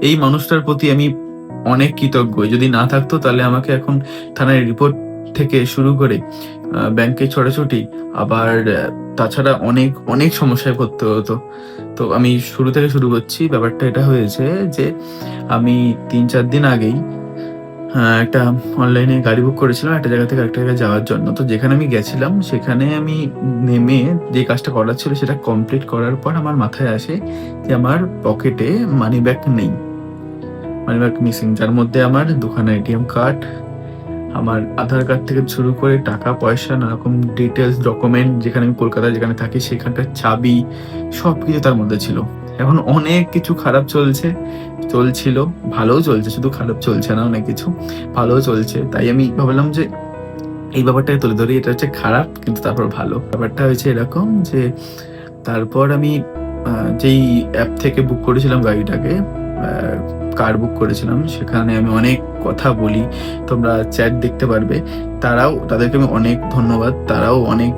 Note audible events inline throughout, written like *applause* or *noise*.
এই মানুষটার প্রতি আমি অনেক কৃতজ্ঞ। যদি না থাকতো, তাহলে আমাকে এখন থানায় রিপোর্ট থেকে শুরু করে ব্যাংকে ছোটাছুটি আবার তাছাড়া অনেক অনেক সমস্যায় পড়তে হতো। তো আমি শুরু থেকে শুরু করছি। ব্যাপারটা এটা হয়েছে যে, আমি তিন চার দিন আগেই একটা অনলাইনে গাড়ি বুক করেছিলাম একটা জায়গা থেকে একটা জায়গায় যাওয়ার জন্য। তো যেখানে আমি গেছিলাম, সেখানে আমি নেমে যে কাজটা করার ছিল, সেটা কমপ্লিট করার পর আমার মাথায় আসে যে, আমার পকেটে মানি ব্যাগ নেই। মানি ব্যাগ মিসিং, যার মধ্যে আমার দোকানে এটিএম কার্ড, আমার আধার কার্ড থেকে শুরু করে টাকা, পয়সা, নানারকম ডিটেলস ডকুমেন্ট যেখানে আমি কলকাতায় যেখানে থাকি, সেখানকার চাবি সব কিছু তার মধ্যে ছিল। এখন অনেক কিছু খারাপ চলছে, চলছিল, ভালোও চলছে, শুধু খারাপ চলছে না অনেক কিছু, ভালোও চলছে। তাই আমি ভাবলাম যে এই ব্যাপারটাকে তুলে ধরি, এটা হচ্ছে খারাপ, কিন্তু তারপর ভালো। ব্যাপারটা হয়েছে এরকম যে তারপর আমি যেই অ্যাপ থেকে বুক করেছিলাম গাড়িটাকে কার বুক করেছিলাম, সেখানে আমি অনেক কথা বলি, তোমরা চ্যাট দেখতে পারবে। তারাও, তাদেরকে আমি অনেক ধন্যবাদ, তারাও অনেক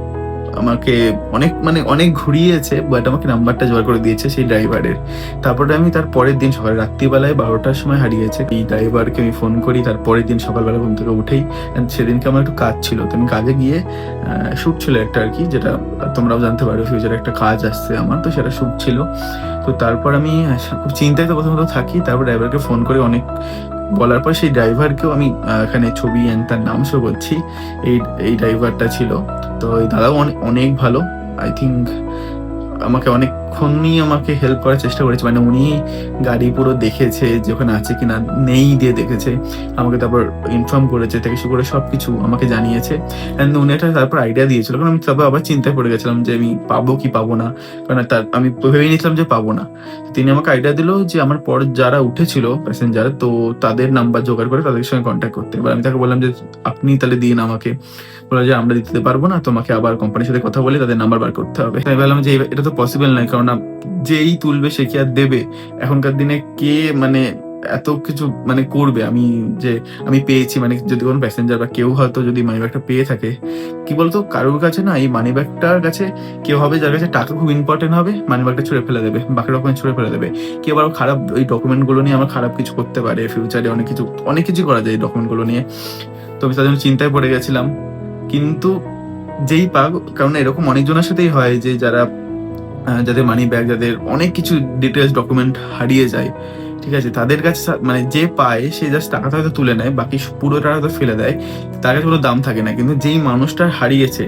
আমাকে অনেক মানে অনেক ঘুরিয়েছে বাট আমাকে নাম্বারটা জোগাড় করে দিয়েছে সেই ড্রাইভারের তারপরে আমি তার পরের দিন সকাল, রাত্রিবেলায় বারোটার সময় হারিয়েছে। এই ড্রাইভারকে আমি ফোন করি, তার পরের দিন সকালবেলা ঘুম থেকে উঠেই। সেদিনকে আমার একটু কাজ ছিল, তো আমি কাজে গিয়ে শ্যুট ছিল একটা আর কি, যেটা তোমরাও জানতে পারো ফিউচারে একটা কাজ আসছে আমার, তো সেটা শ্যুট ছিল। তো তারপর আমি খুব চিন্তায় তো প্রথমত থাকি, তারপর ড্রাইভারকে ফোন করে অনেক বলার পর সেই ড্রাইভারকেও আমি এখানে ছবি এন তার নাম শো করছি। এই এই ড্রাইভারটা ছিল। তো এই দাদাও অনেক অনেক ভালো। আই থিঙ্ক আমাকে অনেকক্ষণই আমাকে হেল্প করার চেষ্টা করেছে। মানে উনি গাড়ি পুরো দেখেছে যে ওখানে আছে কি না নেই দিয়ে দেখেছে। আমাকে তারপর ইনফর্ম করেছে থেকে শুরু করে সব কিছু আমাকে জানিয়েছে। অ্যান্ড উনি একটা তারপর আইডিয়া দিয়েছিল। কারণ আমি তারপর আবার চিন্তায় পড়ে গেছিলাম যে আমি পাবো কি পাবো না। কারণ তার, আমি ভেবে নিয়েছিলাম যে পাবো না। তিনি আমাকে আইডিয়া দিল যে আমার পর যারা উঠেছিল প্যাসেঞ্জার তো তাদের নাম্বার জোগাড় করে তাদের সঙ্গে কন্ট্যাক্ট করতে। এবার আমি তাকে বললাম যে, আপনি তাহলে দিন আমাকে। বলল যে, আমরা দিতে পারব না। তোমাকে আবার কোম্পানির সাথে কথা বলে তাদের নাম্বার বার করতে হবে। তাই বললাম যে এটা তো পসিবল নয় কারণ যেই তুলবে সে কি আর দেবে? এখনকার দিনে কে মানে এত কিছু মানে করবে? আমি যে আমি পেয়েছি মানে যদি কোনো প্যাসেঞ্জার বা কেউ হয়তো যদি মানি ব্যাগটা পেয়ে থাকে, কি বলতো? কারোর কাছে না, এই মানি ব্যাগটার কাছে কেউ হবে যার কাছে টাকা খুব ইম্পর্টেন্ট হবে মানি ব্যাগটা ছুঁড়ে ফেলে দেবে, বাকি ডকুমেন্ট ছুঁড়ে ফেলে দেবে। কেউ আবার খারাপ ওই ডকুমেন্টগুলো নিয়ে আমার খারাপ কিছু করতে পারে ফিউচারে অনেক কিছু অনেক কিছু করা যায় এই ডকুমেন্টগুলো নিয়ে। তো আমি তার জন্য চিন্তায় পড়ে গেছিলাম। কিন্তু যেই পাক, কারণ এরকম অনেকজনের সাথেই হয় যে যারা যাদের মানি ব্যাগ যাদের অনেক কিছু ডিটেলস ডকুমেন্ট হারিয়ে যায়, ঠিক আছে? তাদের কাছে মানে যে পায়, সে জাস্ট টাকাটা হয়তো তুলে নেয়, বাকি পুরো টাকা হয়তো ফেলে দেয়, তার কাছে কোনো দাম থাকে না। কিন্তু যেই মানুষটা হারিয়েছে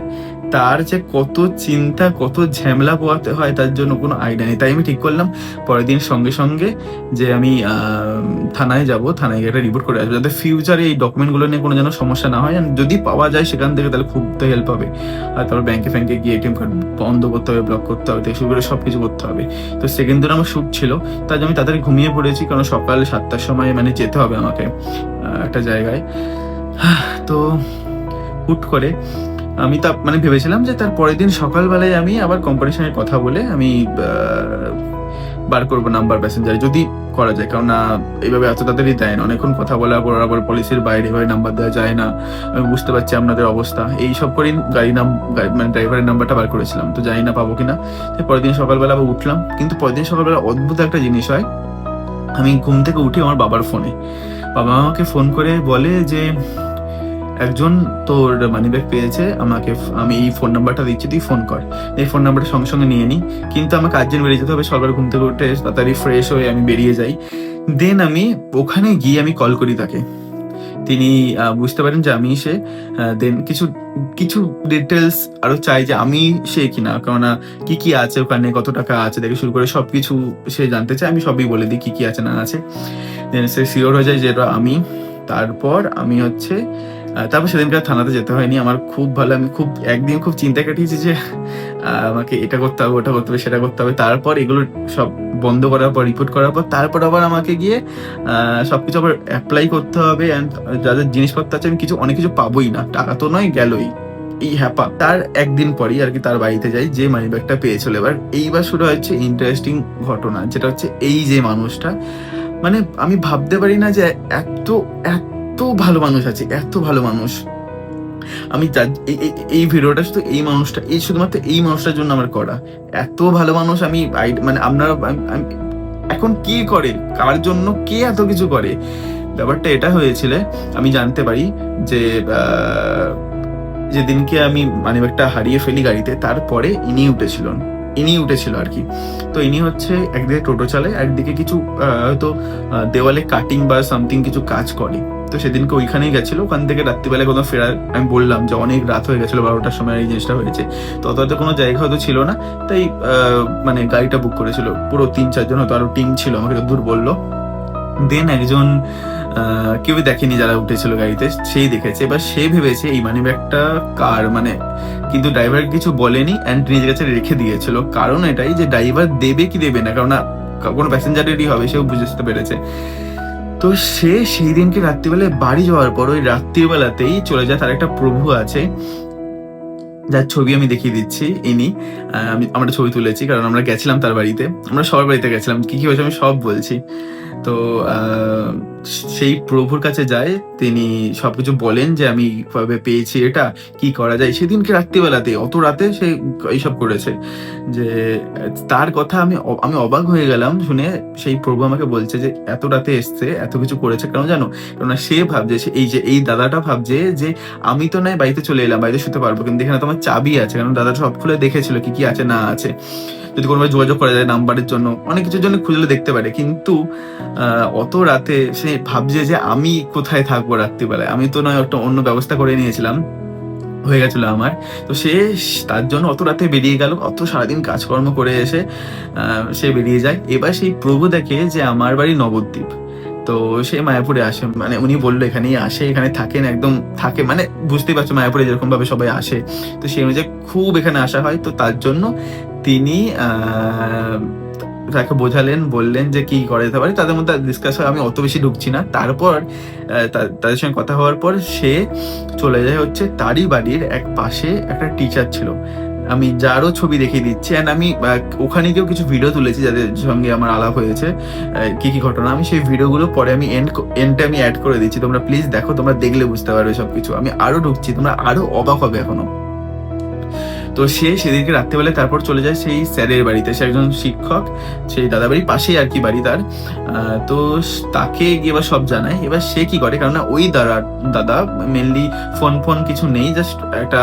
তার যে কত চিন্তা, কত ঝামেলা পোয়াতে হয় তার জন্য কোনো আইডিয়া নেই। তাই আমি ঠিক করলাম। পরের দিন সঙ্গে সঙ্গে যে আমি থানায় যাব, থানায় গিয়ে একটা রিপোর্ট করে আসব। যাতে ফিউচারে এই ডকুমেন্টগুলো নিয়ে কোনো যেন সমস্যা না হয়। যদি পাওয়া যায় সেখান থেকে তাহলে খুব তো হেল্প হবে। আর তারপর ব্যাংকে ফ্যাংকে গিয়ে এটিএম কার্ড বন্ধ করতে হবে ব্লক করতে হবে থেকে করে সব কিছু করতে হবে। তো সেকেন্ড দিন আমার শ্যুট ছিল। তাই আমি তাড়াতাড়ি ঘুমিয়ে পড়েছি, কারণ সকাল সাতটার সময় মানে যেতে হবে আমাকে একটা জায়গায়। তো হুট করে আমি তা মানে ভেবেছিলাম যে তার পরের দিন সকালবেলায় আমি আবার কোম্পানির সঙ্গে কথা বলে আমি বার করব নাম্বার প্যাসেঞ্জার যদি করা যায়। কারণ এইভাবে এত তাড়াতাড়ি দেয় না। অনেকক্ষণ কথা পর আবার পলিসির বাইরে এভাবে নাম্বার দেওয়া যায় না। আমি বুঝতে পারছি আপনাদের অবস্থা। এই সব করেই গাড়ি নাম মানে ড্রাইভারের নাম্বারটা বার করেছিলাম। তো জানি না পাবো কিনা। পরের দিন সকালবেলা আবার উঠলাম। কিন্তু পরের দিন সকালবেলা অদ্ভুত একটা জিনিস হয়। আমি ঘুম থেকে উঠি আমার বাবার ফোনে বাবা আমাকে ফোন করে বলে যে একজন তোর মানি ব্যাগ পেয়েছে আমাকে আমি এই ফোন নাম্বারটা দিচ্ছি তুই ফোন কর। এই ফোন নাম্বারটা সঙ্গে সঙ্গে নিয়ে নিই কিন্তু আমাকে আর্জেন্ট বেরিয়ে যেতে হবে সকালে ঘুম থেকে উঠে তাড়াতাড়ি ফ্রেশ হয়ে আমি বেরিয়ে যাই। দেন আমি ওখানে গিয়ে আমি কল করি তাকে। তিনি বুঝতে পারেন যে আমি সে দেন কিছু কিছু ডিটেলস আরও চাই যে আমি সে কিনা। আহ, কি কি আছে ওখানে কত টাকা আছে দেখে শুরু করে সবকিছু সে জানতে চায় আমি সবই বলে দিই কি কি আছে না আছে। দেন সে শিওর হয়ে যায় যেটা আমি। তারপর আমি হচ্ছে তারপর সেদিনকার থানাতে যেতে হয়নি। আমার খুব ভালো আমি খুব একদিন খুব চিন্তা কাটিয়েছি যে আমাকে এটা করতে হবে ওটা করতে হবে সেটা করতে হবে। তারপর এগুলো সব বন্ধ করার পর রিপোর্ট করার পর তারপর আবার আমাকে গিয়ে আহ, সবকিছু আবার অ্যাপ্লাই করতে হবে অ্যান্ড যাদের জিনিসপত্র আছে আমি কিছু অনেক কিছু পাবোই না। টাকা তো নয় গেলই। এই হ্যাপা। তার একদিন পরই আর কি তার বাড়িতে যাই যে মানি ব্যাগটা পেয়েছিল। এবার এইবার শুরু হচ্ছে ইন্টারেস্টিং ঘটনা যেটা হচ্ছে এই যে মানুষটা মানে আমি ভাবতে পারি না যে এত এত ভালো মানুষ আছে, এত ভালো মানুষ। আমি এই- ভিডিওটা শুধু এই মানুষটা, এই শুধুমাত্র এই মানুষটার জন্য আমার করা। এত ভালো মানুষ আমি মানে আপনারা এখন কি করে, কার জন্য কে এত কিছু করে? ব্যাপারটা এটা হয়েছিল, আমি জানতে পারি যে যেদিনকে আমি মানিব্যাগটা হারিয়ে ফেলি গাড়িতে, তারপরে ইনি উঠেছিলেন ইনি উঠেছিল আর কি। তো ইনি হচ্ছে একদিকে টোটো চালায়, একদিকে কিছু হয়তো দেওয়ালে কাটিং বা সামথিং কিছু কাজ করে। তো সেদিনকে ওইখানেই গেছিল। ওখান থেকে রাত্রিবেলায় কোনো ফেরার, আমি বললাম যে অনেক রাত হয়ে গেছিল, বারোটার সময় এই জিনিসটা হয়েছে। তো অত কোনো জায়গা হয়তো ছিল না। তাই মানে গাড়িটা বুক করেছিল। পুরো তিন চারজন হয়তো আরও টিম ছিল, আমাকে দূর বলল। দেন একজন কেউ দেখেনি যারা উঠেছিল গাড়িতে, সেই দেখেছে। এবার সে ভেবেছে এই মানি ব্যাগটা কার? মানে কিন্তু ড্রাইভার কিছু বলেনি অ্যান্ড নিজের কাছে রেখে দিয়েছিল। কারণ এটাই যে ড্রাইভার দেবে কি দেবে না কারণ কোনো প্যাসেঞ্জারেরই হবে, সেও বুঝতে পেরেছে। তো সে সেই দিনকে রাত্রিবেলায় বাড়ি যাওয়ার পর ওই রাত্রিবেলাতেই চলে যায়, তার একটা প্রভু আছে। যার ছবি আমি দেখিয়ে দিচ্ছি, ইনি। আমি, আমরা ছবি তুলেছি, কারণ আমরা গেছিলাম তার বাড়িতে। আমরা সবার বাড়িতে গেছিলাম, কি কি হয়েছে আমি সব বলছি। তো সেই প্রভুর কাছে যায়, তিনি সবকিছু বলেন যে আমি পেয়েছি এটা, কি করা যায়। সেদিনকে রাত্রিবেলাতে অত রাতে সে এইসব করেছে। যে তার কথা আমি আমি অবাক হয়ে গেলাম শুনে সেই প্রভু আমাকে বলছে যে, এত রাতে এসছে, এত কিছু করেছে, কেন জানো? কেননা সে ভাবছে এই যে, এই দাদাটা ভাবছে যে, আমি তো নয়, বাড়িতে চলে এলাম, বাড়িতে শুতে পারব, কিন্তু এখানে তো আমার চাবি আছে কারণ দাদা সব খুলে দেখেছিল কি কি আছে, না আছে। যদি কোনো যোগাযোগ করা যায় নাম্বারের জন্য, অনেক কিছুর জন্য খুঁজলে দেখতে পারে, কিন্তু অত রাতে সে ভাবছে যে, আমি কোথায় থাকব রাত্রিবেলায়? আমি তো নয়, একটা অন্য ব্যবস্থা করে নিয়েছিলাম। হয়ে গেছিল আমার। তো সে তার জন্য অত রাতে বেরিয়ে গেল, অত সারাদিন কাজকর্ম করে এসে সে বেরিয়ে যায়। এবার সেই প্রভু দেখে যে আমার বাড়ি নবদ্বীপ। তো সে মায়াপুরে আসে মানে উনি বলল এখানেই আসে, এখানে থাকেন, একদম থাকে মানে বুঝতেই পারছ মায়াপুরে যেরকম ভাবে সবাই আসে। তো সেই অনুযায়ী খুব এখানে আসা হয়। তো তার জন্য তিনি তাকে বোঝালেন, বললেন যে কি করা যেতে পারে। তাদের মধ্যে ডিসকাস হয় আমি অত বেশি ঢুকছি না। তারপর তাদের সঙ্গে কথা হওয়ার পর সে চলে যায় হচ্ছে তারই বাড়ির এক পাশে একটা টিচার ছিল। আমি যারও ছবি দেখিয়ে দিচ্ছি অ্যান্ড আমি ওখানে গিয়েও কিছু ভিডিও তুলেছি যাদের সঙ্গে আমার আলাপ হয়েছে কি কি ঘটনা। আমি সেই ভিডিওগুলো পরে আমি এন্ড এন্ডে আমি অ্যাড করে দিচ্ছি। তোমরা প্লিজ দেখো, তোমরা দেখলে বুঝতে পারবে সব কিছু আমি আরও ঢুকছি, তোমরা আরও অবাক হবে এখনও। তো সে সেদিনকে রাত্রেবেলায় তারপর চলে যায় সেই স্যারের বাড়িতে। সে একজন শিক্ষক, সেই দাদা বাড়ির পাশেই আর কি বাড়ি তার। তো তাকে গিয়ে এবার সব জানায়। এবার সে কি করে? কারণ ওই দাদা দাদা মেনলি ফোন ফোন কিছু নেই জাস্ট একটা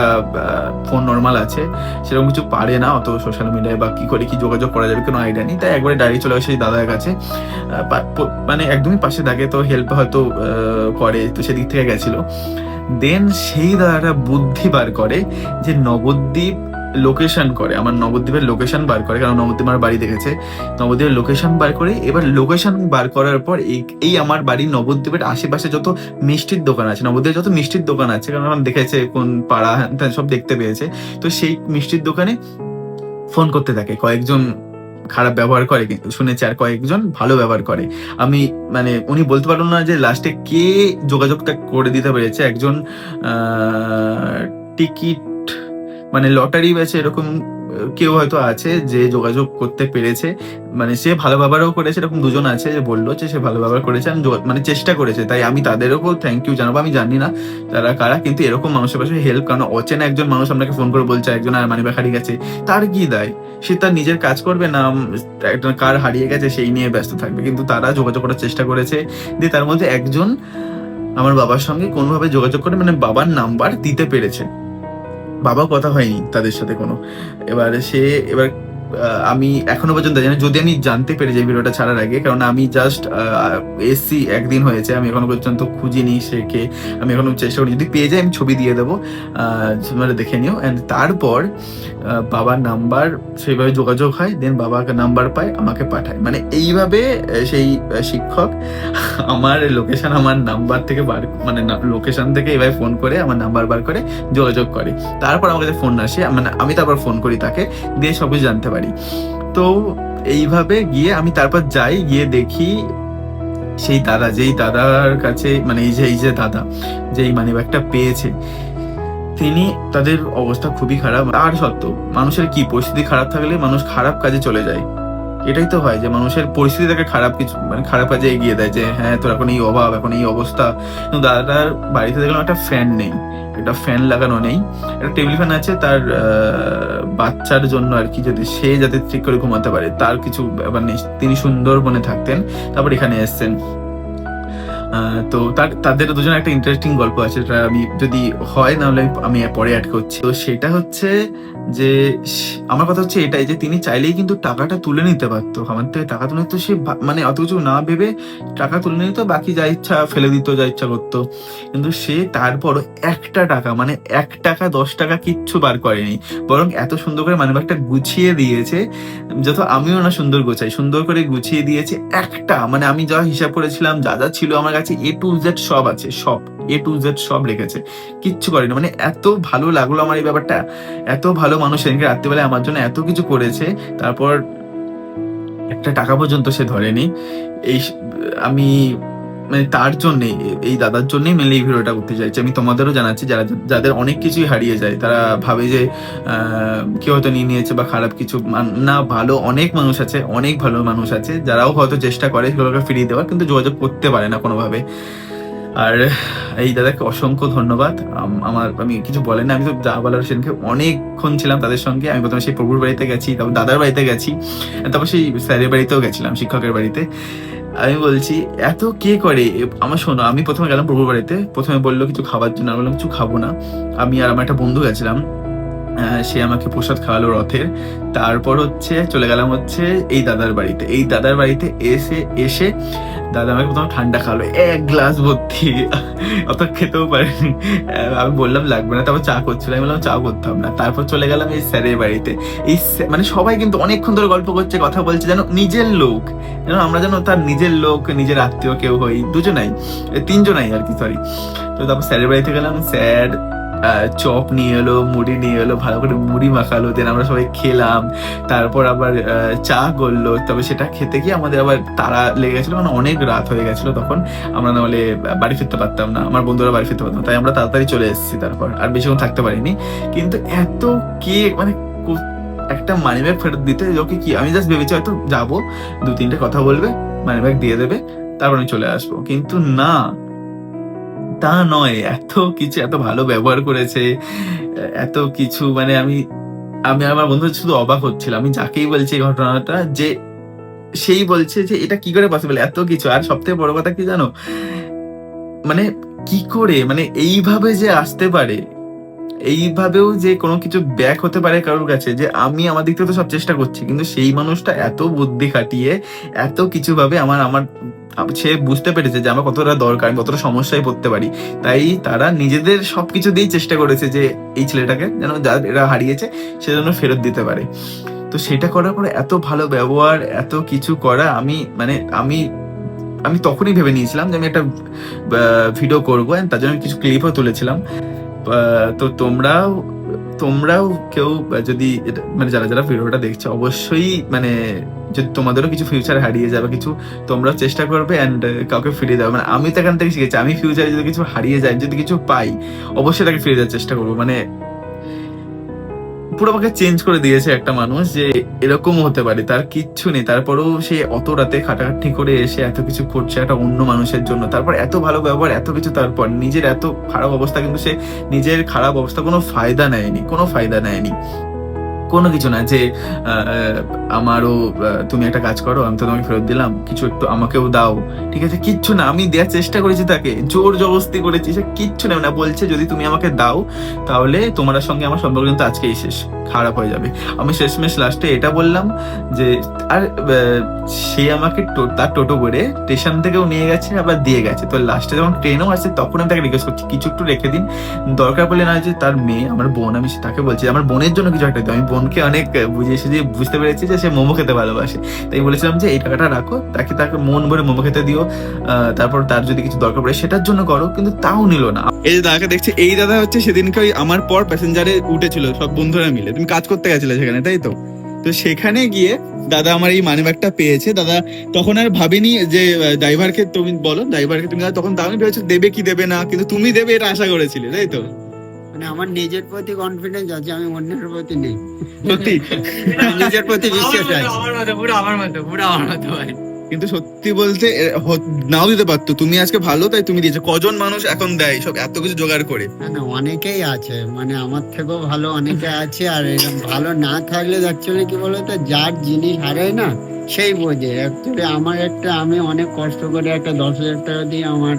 ফোন নর্মাল আছে। সেরকম কিছু পারে না অত সোশ্যাল মিডিয়ায় বা কি করে কি যোগাযোগ করা যাবে কোনো আইডিয়া নেই। তাই একবারে ডাইরেক্ট চলে আসে সেই দাদার কাছে। মানে একদমই পাশে থাকে, তো হেল্প হয়তো করে, তো সেদিক থেকে গেছিল। দেন সেই দাদাটা বুদ্ধি বার করে যে নবদ্বীপ লোকেশন করে। আমার নবদ্বীপের লোকেশন বার করে, কারণ নবদ্বীপ আমার বাড়ি দেখেছে। নবদ্বীপের লোকেশন বার করে, এবার লোকেশন বার করার পর এই আমার বাড়ি নবদ্বীপের আশেপাশে যত মিষ্টির দোকান আছে নবদ্বীপে যত মিষ্টির দোকান আছে, কারণ আমার দেখেছে কোন পাড়া, সব দেখতে পেয়েছে। তো সেই মিষ্টির দোকানে ফোন করতে থাকে কয়েকজন খারাপ ব্যবহার করে শুনেছি আর কয়েকজন ভালো ব্যবহার করে। আমি মানে উনি বলতে পারল না যে লাস্টে কে যোগাযোগটা করে দিতে পেরেছে। একজন টিকিট মানে লটারি ব্যাচে এরকম কেউ হয়তো আছে যে যোগাযোগ করতে পেরেছে। মানে সে ভালো ব্যবহারও করেছে, এরকম দুজন আছে যে বলল যে সে ভালো ব্যবহার করেছে যোগা- মানে চেষ্টা করেছে। তাই আমি তাদেরও থ্যাংক ইউ জানাব, আমি জানি না তারা কারা, কিন্তু এরকম মানুষের পাশে হেল্প কারণ অচেনা একজন মানুষ আপনাকে ফোন করে বলছে, একজন আর মানিব্যাগ হারিয়ে গেছে। তার কি দায়? সে তার নিজের কাজ করবে না একটা কার হারিয়ে গেছে সেই নিয়ে ব্যস্ত থাকবে। কিন্তু তারা যোগাযোগ করার চেষ্টা করেছে, দিয়ে তার মধ্যে একজন আমার বাবার সঙ্গে কোনোভাবে যোগাযোগ করে মানে বাবার নাম্বার দিতে পেরেছে। বাবা কথা হয়নি তাদের সাথে কোনো। এবার সে এবার আমি এখনও পর্যন্ত জানি যদি আমি জানতে পেরে যাই ভিডিওটা ছাড়ার আগে, কারণ আমি জাস্ট এসছি একদিন হয়েছে, আমি এখনও পর্যন্ত খুঁজিনি সে কে আমি এখনও চেষ্টা করি যদি পেয়ে যাই, আমি ছবি দিয়ে দেবো। তোমরা দেখে নিও। অ্যান্ড তারপর বাবার নাম্বার সেইভাবে যোগাযোগ হয় দেন বাবাকে নাম্বার পায়, আমাকে পাঠায়। মানে এইভাবে সেই শিক্ষক আমার লোকেশন আমার নাম্বার থেকে বার মানে লোকেশন থেকে এভাবে ফোন করে, আমার নাম্বার বার করে যোগাযোগ করে। তারপর আমার কাছে ফোন আসে মানে আমি তারপর ফোন করি তাকে। দিয়ে সবকিছু জানতে পারি। তো এইভাবে গিয়ে আমি তারপর যাই, গিয়ে দেখি সেই দাদা, যেই দাদার কাছে মানে এই যে এই যে দাদা, যেই মানে ব্যাগটা পেয়েছে, তিনি তাদের অবস্থা খুবই খারাপ। আর সত্ত্বেও মানুষের কি পরিস্থিতি খারাপ থাকলে মানুষ খারাপ কাজে চলে যায়। এটাই তো হয় যে মানুষের পরিস্থিতি তাকে খারাপ কিছু মানে খারাপ কাজে এগিয়ে দেয় যে হ্যাঁ তোর এখন এই অভাব, এখন এই অবস্থা। কিন্তু দাদাটার বাড়িতে দেখলাম একটা ফ্যান নেই, একটা ফ্যান লাগানো নেই। একটা টেবিল ফ্যান আছে তার বাচ্চার জন্য আর কি, যদি সে যাতে ঠিক করে ঘুমাতে পারে, তার কিছু ব্যাপার নেই। তিনি সুন্দরবনে থাকতেন, তারপর এখানে এসছেন। তো তার, তাদের দুজন একটা ইন্টারেস্টিং গল্প আছে, যেটা আমি যদি হয় নাহলে আমি পরে অ্যাড করছি। তো সেটা হচ্ছে যে, আমার কথা হচ্ছে এটাই যে, তিনি চাইলেই কিন্তু টাকাটা তুলে নিতে পারতো। আমার থেকে টাকা তুলে নিত সে মানে অত কিছু না ভেবে টাকা তুলে নিত বাকি যা ইচ্ছা ফেলে দিত, যা ইচ্ছা করতো। কিন্তু সে তারপরও একটা টাকা মানে এক টাকা, দশ টাকা কিচ্ছু বার করেনি। বরং এত সুন্দর করে মানে একটা গুছিয়ে দিয়েছে, যত আমিও না সুন্দর গোছাই, সুন্দর করে গুছিয়ে দিয়েছে একটা। মানে আমি যা হিসাব করেছিলাম, যা যা ছিল আমার কাছে এ টু জেড সব আছে, সব। এ টু জেড সব রেখেছে। কিচ্ছু করেনি। মানে এত ভালো লাগল আমার এই ব্যাপারটা। এত ভালো মানুষ সেদিনকে রাত্রিবেলায় আমার জন্য এত কিছু করেছে, তারপর একটা টাকা পর্যন্ত সে ধরেনি। এই আমি মানে তার জন্যে, এই দাদার জন্যই মেনলি এই ভিডিওটা করতে চাইছি। আমি তোমাদেরও জানাচ্ছি, যারা যাদের অনেক কিছুই হারিয়ে যায়, তারা ভাবে যে কেউ হয়তো নিয়ে নিয়েছে বা খারাপ কিছু। না, ভালো অনেক মানুষ আছে, অনেক ভালো মানুষ আছে, যারাও হয়তো চেষ্টা করে সেগুলোকে ফিরিয়ে দেওয়ার, কিন্তু যোগাযোগ করতে পারে না কোনোভাবে। আর এই দাদাকে অসংখ্য ধন্যবাদ। আমার, আমি কিছু বলেন না, আমি তো যা বলার সেদিনকে অনেকক্ষণ ছিলাম তাদের সঙ্গে। আমি প্রথমে সেই প্রভুর বাড়িতে গেছি, তারপর দাদার বাড়িতে গেছি, তারপর সেই স্যারের বাড়িতেও গেছিলাম, শিক্ষকের বাড়িতে। আমি বলছি, এত কে করে? আমার শোনো, আমি প্রথমে গেলাম প্রভুর বাড়িতে, প্রথমে বলল কিছু খাবার জন্য। আমি বললাম, কিছু খাব না। আমি আর আমার একটা বন্ধু গেছিলাম। সে আমাকে প্রসাদ খাওয়ালো রথের। তারপর হচ্ছে চলে গেলাম হচ্ছে এই দাদার বাড়িতে। এই দাদার বাড়িতে এসে এসে দাদা আমাকে প্রথমে ঠান্ডা খাওয়ালো। এক গ্লাস ভর্তি। অত খেতেও পারিনি। আমি বললাম, লাগবে না। তারপর চা করছিল। আমি বললাম, চা করতাম না। তারপর চলে গেলাম এই স্যারের বাড়িতে। এই মানে সবাই কিন্তু অনেকক্ষণ ধরে গল্প করছে, কথা বলছে, যেন নিজের লোক। যেন আমরা যেন তার নিজের লোক, নিজের আত্মীয় কেউ হই, দুজনাই তিনজনাই আর কি সরি তো তারপর স্যারের বাড়িতে গেলাম। স্যার চপ নিয়ে এলো, মুড়ি নিয়ে এলো, ভালো করে মুড়ি মাখালো দেন আমরা সবাই খেলাম। তারপর আবার চা করল তবে সেটা খেতে গিয়ে আমাদের আবার তারা লেগে গেছিল মানে অনেক রাত হয়ে গেছিল তখন। আমরা নাহলে বাড়ি ফিরতে পারতাম না, আমার বন্ধুরা বাড়ি ফিরতে পারতাম তাই আমরা তাড়াতাড়ি চলে এসেছি তারপর, আর বেশিক্ষণ থাকতে পারিনি। কিন্তু এত কে মানে একটা মানি ব্যাগ ফেরত দিতে ওকে কি, আমি জাস্ট ভেবেছি হয়তো যাব দু তিনটে কথা বলবে মানি ব্যাগ দিয়ে দেবে, তারপর আমি চলে আসব। কিন্তু না তা নয়, এত কিছু এত ভালো ব্যবহার করেছে, এত কিছু মানে আমি আমি আমার বন্ধু শুধু অবাক হচ্ছিলাম। আমি যাকেই বলছি এই ঘটনাটা, যে সেই বলছে যে এটা কি করে পসিবল এত কিছু। আর সব থেকে বড় কথা কি জানো? মানে কি করে? মানে এইভাবে যে আসতে পারে, এইভাবেও যে কোনো কিছু ব্যাক হতে পারে কারোর কাছে, যে আমি আমার দিক থেকে তো সব চেষ্টা করছি, কিন্তু সেই মানুষটা এত বুদ্ধি খাটিয়ে, এত কিছু ভাবে আমার আমার সে বুঝতে পেরেছে যে আমার কতটা দরকার, আমি কতটা সমস্যায় পড়তে পারি। তাই তারা নিজেদের সবকিছু দিয়েই চেষ্টা করেছে যে এই ছেলেটাকে যেন যা এরা হারিয়েছে সেজন্য ফেরত দিতে পারে। তো সেটা করার পরে এত ভালো ব্যবহার, এত কিছু করা, আমি মানে আমি আমি তখনই ভেবে নিয়েছিলাম যে আমি একটা ভিডিও করব তার জন্য কিছু ক্লিপও তুলেছিলাম। তো তোমরাও তোমরাও কেউ যদি মানে যারা যারা ভিডিওটা দেখছ, অবশ্যই মানে যদি তোমাদেরও কিছু ফিউচার হারিয়ে যাবে কিছু তোমরাও চেষ্টা করবে অ্যান্ড কাউকে ফিরিয়ে দেবে মানে আমি তো এখান থেকে শিখেছি, আমি ফিউচারে যদি কিছু হারিয়ে যাই যদি কিছু পাই, অবশ্যই তাকে ফিরে দেওয়ার চেষ্টা করব। মানে পুরো আমাকে চেঞ্জ করে দিয়েছে একটা মানুষ যে এরকম হতে পারে, তার কিচ্ছু নেই। তারপরেও সে অত রাতে খাটাখাটি করে এসে এত কিছু করছে একটা অন্য মানুষের জন্য। তারপর এত ভালো ব্যবহার, এত কিছু তারপর নিজের এত খারাপ অবস্থা, কিন্তু সে নিজের খারাপ অবস্থা কোনো ফায়দা নেয়নি, কোনো ফায়দা নেয়নি। কোনো কিছু না, যে আমারও তুমি একটা কাজ করো, আমি তো তোমাকে ফেরত দিলাম, কিছু একটু আমাকেও দাও। ঠিক আছে? কিচ্ছু না, আমি দেওয়ার চেষ্টা করেছি তাকে, জোর জবস্তি করেছি, সে কিচ্ছু নেই না, বলছে যদি তুমি আমাকে দাও, তাহলে তোমার সঙ্গে আমার সম্পর্ক কিন্তু আজকেই শেষ, খারাপ হয়ে যাবে। আমি শেষমেশ লাস্টে এটা বললাম, যে, আর সে আমাকে তার টোটো করে স্টেশন থেকেও নিয়ে গেছে, আবার দিয়ে গেছে। তো লাস্টে যখন ট্রেনও আসছে, তখন আমি তাকে রিকোয়েস্ট করছি, কিছু একটু রেখে দিন। দরকার পড়লে না যে, তার মেয়ে, আমার বোন, আমি তাকে বলছি, আমার বোনের জন্য কিছু একটা। আমি বোনকে অনেক বুঝিয়ে সুঝিয়ে বুঝতে পেরেছি যে সে মোমো খেতে ভালোবাসে। তাই বলেছিলাম যে এই টাকাটা রাখো, তাকে তাকে মন ভরে মোমো খেতে দিও তারপর তার যদি কিছু দরকার পড়ে সেটার জন্য করো, কিন্তু তাও নিল না। এই যে দাদাকে দেখছি, এই দাদা হচ্ছে সেদিনকে ওই আমার পর প্যাসেঞ্জারে উঠেছিল, সব বন্ধুরা মিলে। তুমি কাজ করতে গেছিলে সেখানে, তাই তো? তো সেখানে গিয়ে দাদা আমার এই মানি ব্যাগটা পেয়েছে। দাদা তখন আর ভাবিনি যে ড্রাইভারকে তুমি বলো ড্রাইভারকে তুমি তখন দামি ভেবেছো, দেবে কি দেবে না, কিন্তু তুমি দেবে এটা আশা করেছিলে, তাই তো? মানে আমার নিজের প্রতি কনফিডেন্স আছে আমি অন্যের প্রতি নেই। সত্যি? নিজের প্রতি বিশ্বাস আছে। আমার মতো পুরো আমার মতো পুরো আমার মতো ভাই। কিন্তু সত্যি বলতে নাও দিতে পারতো। তুমি আজকে ভালো তাই তুমি দিয়েছ। কজন মানুষ এখন দেয় সব এত কিছু জোগাড় করে? না না অনেকেই আছে। মানে আমার থেকেও ভালো অনেকে আছে আর এরকম ভালো না থাকলে অ্যাকচুয়ালি কি বলতো যার জিনিস হারায় না সেই বোঝে। অ্যাকচুয়ালি আমার একটা আমি অনেক কষ্ট করে একটা দশ হাজার টাকা দিয়ে আমার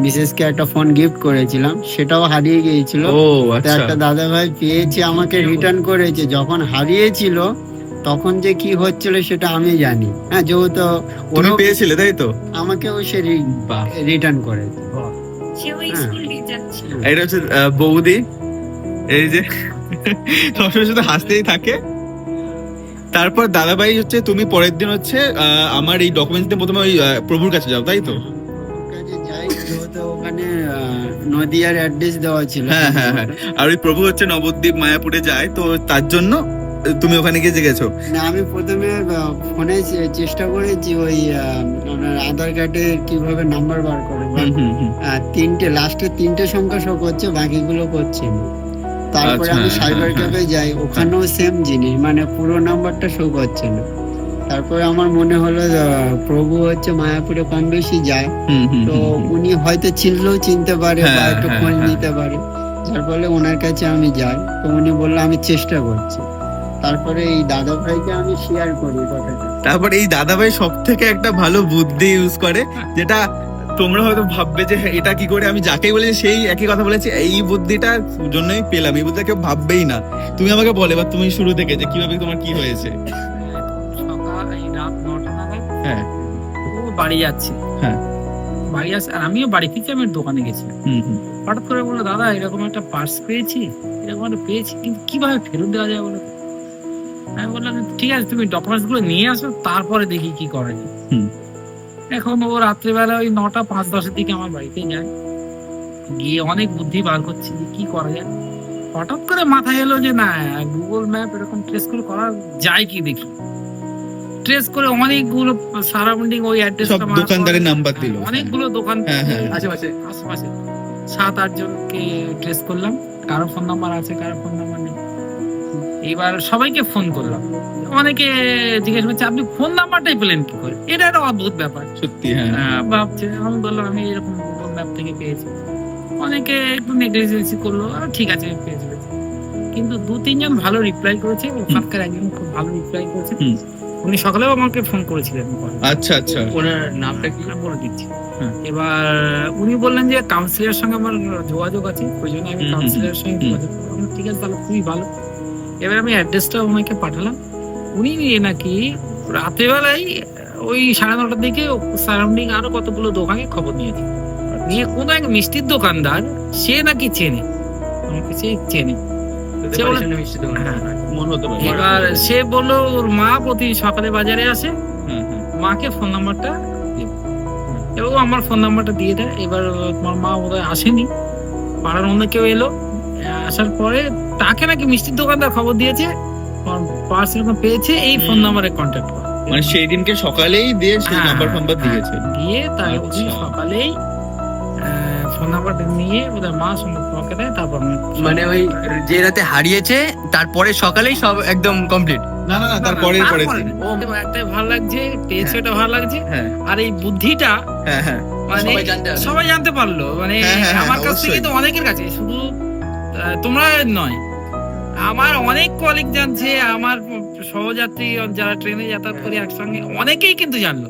বিশেষকে একটা ফোন গিফট করেছিলাম। সেটাও হারিয়ে গিয়েছিল। আচ্ছা। একটা দাদা ভাই পেয়েছে আমাকে রিটার্ন করেছে। যখন হারিয়েছিল তখন যে কি হচ্ছিল সেটা আমি জানি। হ্যাঁ যেহেতু ওরও পেয়েছিলে তাই তো? আমাকেও সে রিটার্ন ওই হ্যাঁ। এটা হচ্ছে বৌদি। এই যে সবসময় শুধু হাসতেই থাকে। তারপর দাদাভাই হচ্ছে তুমি পরের দিন হচ্ছে আহ, আমার এই ডকুমেন্টস দিয়ে প্রথমে ওই প্রভুর কাছে যাও তাই তো? ওর যাই যেহেতু ওখানে নদিয়ার অ্যাড্রেস দেওয়া ছিল। হ্যাঁ, হ্যাঁ, হ্যাঁ। আর ওই প্রভু হচ্ছে নবদ্বীপ মায়াপুরে যায় তো তার জন্য তুমি ওখানে গিয়ে জেগেছো না আমি প্রথমে ফোনে চেষ্টা করেছি ওই আপনার আধার কার্ডে কীভাবে নাম্বার বার করে তিনটে লাস্টে তিনটে সংখ্যা শো করছে বাকিগুলো করছে। তারপরে আচ্ছা, আমি হ্যাঁ, সাইবার হ্যাঁ, ক্যাফে যাই ওখানেও সেম জিনিস মানে পুরো নাম্বারটা শো করছে না। তারপরে আমার মনে হলো প্রভু হচ্ছে মায়াপুরে কম বেশি যায়। তো। উনি হয়তো চিনলেও চিনতে পারে বা হ্যাঁ, একটু হ্যাঁ, খোঁজ হ্যাঁ। নিতে পারে। যার ফলে ওনার কাছে আমি যাই। তো উনি বলল আমি চেষ্টা করছি। তারপরে এই দাদা ভাইকে আমি শেয়ার করি কথাটা তারপর এই দাদাভাই সব থেকে একটা ভালো বুদ্ধি ইউজ করে যেটা তোমরা হয়তো ভাববে যে হ্যাঁ, এটা কি করে আমি যাকেই বলেছি সেই একই কথা বলেছি এই বুদ্ধিটা জন্যই পেলাম এই বুদ্ধিটা কেউ ভাববেই না তুমি আমাকে বলে বা তুমি শুরু থেকে যে কীভাবে তোমার কি হয়েছে হ্যাঁ। বাড়ি যাচ্ছে হ্যাঁ। বাড়ি আসছে আর আমিও বাড়ি ফিরছি আমি দোকানে গেছি হুম হুম হঠাৎ করে বলল দাদা এরকম একটা পার্স পেয়েছি এরকম একটা পেয়েছি কিন্তু কীভাবে ফেরত দেওয়া যায় বলো তো?" আমি বললাম ঠিক আছে তুমি ডকুমেন্টসগুলো নিয়ে আসো তারপরে দেখি কি করা। যায় এখন ও রাত্রেবেলা ওই নটা পাঁচ দশের দিকে আমার বাড়িতে যায়। গিয়ে অনেক বুদ্ধি বার করছি যে কি করা যায়। হঠাৎ করে মাথায় এলো যে না গুগল ম্যাপ এরকম ট্রেস করে করা যায় কি দেখি? ট্রেস করে অনেকগুলো সারাউন্ডিং ওই অ্যাড্রেস দোকানদারের নাম্বার দিল। অনেকগুলো দোকান হ্যাঁ, হ্যাঁ। আশেপাশে আশেপাশে। সাত আট জনকে ট্রেস করলাম। কারও ফোন নাম্বার আছে কারও ফোন নাম্বার এবার সবাইকে ফোন করলাম। অনেকে জিজ্ঞেস করছে আপনি ফোন নাম্বারটাই পেলেন কি করে? এটা একটা অদ্ভুত ব্যাপার। সত্যি হ্যাঁ। ভাবছে আমি বললাম আমি এরকম গুগল ম্যাপ থেকে পেয়েছি। অনেকে একটু নেগলিজেন্সি করল ঠিক আছে আমি পেয়েছি। পেয়েছি। কিন্তু দু তিনজন ভালো রিপ্লাই করেছে ওখানকার একজন খুব ভালো রিপ্লাই করেছে। উনি সকালেও আমাকে ফোন করেছিলেন আচ্ছা আচ্ছা। ওনার নামটা কি? বলে দিচ্ছি। হ্যাঁ। এবার উনি বললেন যে কাউন্সিলর সঙ্গে আমার যোগাযোগ আছে ওই জন্য আমি হুম, সঙ্গে যোগাযোগ করলাম। ঠিক আছে তাহলে খুবই ভালো। এবার আমি অ্যাড্রেসটা ওনাকে পাঠালাম। উনি নাকি রাত্রেবেলায় ওই সাড়ে নটার দিকে সারাউন্ডিং আরও কতগুলো দোকানে খবর নিয়েছে নিয়ে কোন এক মিষ্টির দোকানদার সে নাকি চেনে। আমাকে সে চেনে। হ্যাঁ। পারে। এবার সে বলল ওর মা প্রতি সকালে বাজারে আসে। মাকে ফোন নাম্বারটা দেব এবং আমার ফোন নাম্বারটা দিয়ে দেয়। এবার তোমার মা বোধহয় আসেনি। পাড়ার অন্য কেউ এলো। আসার পরে তাকে নাকি মিষ্টির দোকানদার খবর দিয়েছে। পার্স এরকম পেয়েছে এই ফোন নাম্বারে কন্ট্যাক্ট করে। মানে সেই দিনকে সকালেই দিয়ে সেই হ্যাঁ, নাম্বার ফাম্বার হ্যাঁ। দিয়েছে। গিয়ে তার আচ্ছা। উনি সকালেই ফোন নাম্বারটা নিয়ে ওদের মা সঙ্গে তোমাকে তারপর মানে ওই যে রাতে হারিয়েছে তারপরে সকালেই সব একদম কমপ্লিট না না না তার পরের পরের দিন। ও একটাই ভালো লাগছে পেয়েছে এটা ভালো লাগছে। হ্যাঁ আর এই বুদ্ধিটা হ্যাঁ হ্যাঁ। মানে সবাই জানতে পারল। সবাই জানতে পারল। মানে হ্যাঁ, হ্যাঁ, হ্যাঁ, আমার কাছ থেকে তো অনেকের কাছে শুধু তোমরা নয়। আমার অনেক কলিগ জানছে, আমার সহযাত্রী যারা ট্রেনে যাতায়াত করি একসঙ্গে, অনেকেই কিন্তু জানলো।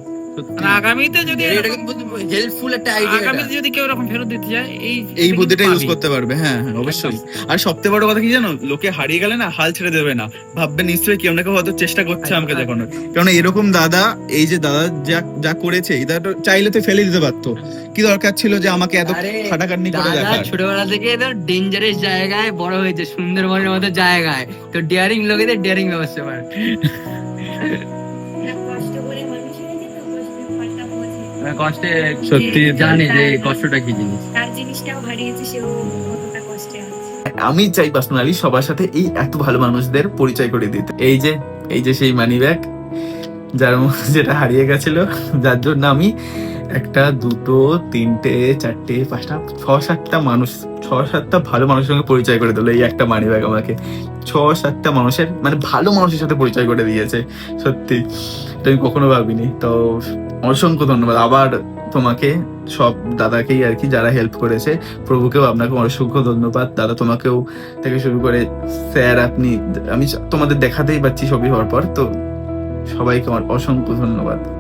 আগামীতে যদি এটা এরকম- কিন্তু হেল্পফুল একটা আইডিয়া আগামীতে যদি কেউ এরকম ফেরত দিতে যায় এই এই বুদ্ধিটা ইউজ করতে পারবে হ্যাঁ হ্যাঁ অবশ্যই। আর সবচেয়ে বড় কথা কি জানো? লোকে হারিয়ে গেলে না হাল ছেড়ে দেবে না। ভাববে নিশ্চয়ই কেউ না কেউ হয়তো চেষ্টা করছে আমাকে দেখানোর। কারণ এরকম দাদা এই যে দাদা যা যা করেছে এটা তো চাইলে তো ফেলে দিতে পারতো। কি দরকার ছিল যে আমাকে এত খাটাখাটনি করে দাদা দেখার? ছোটবেলা থেকে ধর ডেঞ্জারাস জায়গায় বড় হয়েছে সুন্দরবনের মতো জায়গায়। তো ডেয়ারিং লোকেদের ডেয়ারিং ব্যবস্থা পারে কষ্টে সত্যি জানে যে কষ্টটা কি জিনিস? তার জিনিসটাও হারিয়েছে সেও কতটা কষ্টে আছে। আমি চাই পার্সোনালি সবার সাথে এই এত ভালো মানুষদের পরিচয় করে দিতে। এই যে এই যে সেই মানি ব্যাগ যার *laughs* যেটা হারিয়ে গেছিল যার জন্য আমি একটা দুটো তিনটে চারটে পাঁচটা ছ সাতটা মানুষ ছ সাতটা ভালো মানুষের সঙ্গে পরিচয় করে দিল এই একটা মানি ব্যাগ আমাকে। ছ সাতটা মানুষের মানে ভালো মানুষের সাথে পরিচয় করে দিয়েছে সত্যি। এটা আমি কখনো ভাবিনি। তো অসংখ্য ধন্যবাদ। আবার তোমাকে সব দাদাকেই আর কি যারা হেল্প করেছে, প্রভুকেও আপনাকে অসংখ্য ধন্যবাদ। দাদা তোমাকেও থেকে শুরু করে স্যার, আপনি, আমি তোমাদের দেখাতেই পাচ্ছি ছবি হওয়ার পর, তো সবাইকে আমার অসংখ্য ধন্যবাদ।